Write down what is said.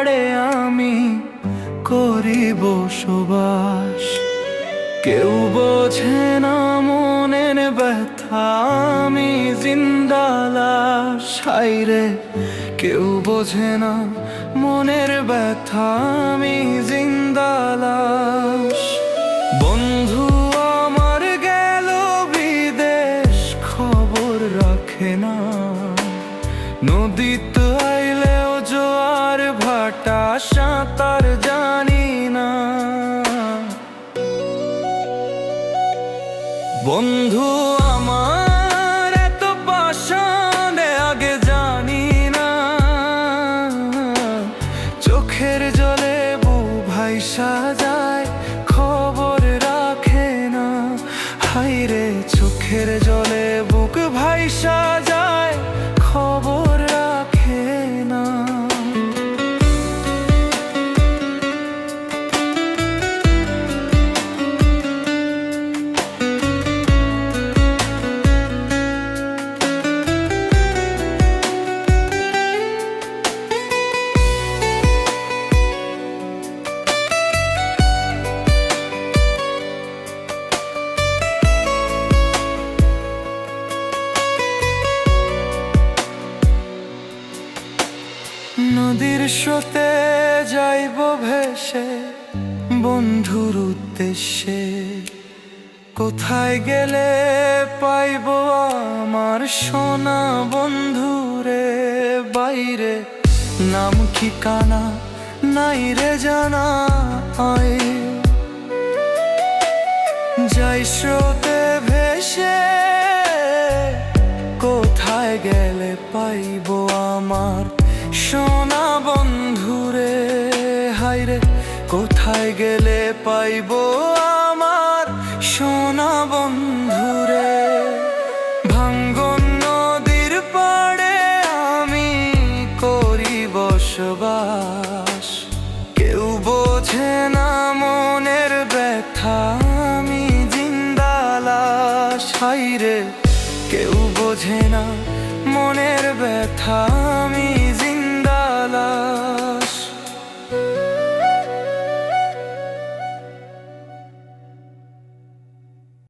পাড়ে আমি করিব সুবাস। কেউ বোঝে না মনের ব্যথা, আমি জিন্দালাস হাইরে কেউ বোঝে না মনের ব্যথা, আমি জিন্দালাস বন্ধু, আমার গেল বিদেশ, খবর রাখে না। নদীতে ভাটা সাঁতার জানি না। বন্ধু, আমার এত পাশানে আগে জানি না। চোখের জলে বু ভাই সাজায়, খবর রাখে না। হাইরে চোখের জলে বুক ভাই সাজায়, খবর নদীর স্রোতে যাইব ভেসে, বন্ধুর উদ্দেশ্যে। কোথায় গেলে পাইব আমার সোনা বন্ধুরে বাইরে? নাম ঠিকানা নাই রে জানা, আয়। যাই স্রোতে ভেসে, কোথায় গেলে পাইব আমার সোনা বন্ধুরে হাইরে কোথায় গেলে পাইব আমার সোনা বন্ধুরে ভাঙ্গন নদীর পাড়ে আমি করি বসবাস। কেউ বোঝে না মনের ব্যথা, আমি জিন্দালাস হাইরে কেউ বোঝে না মনের ব্যথা।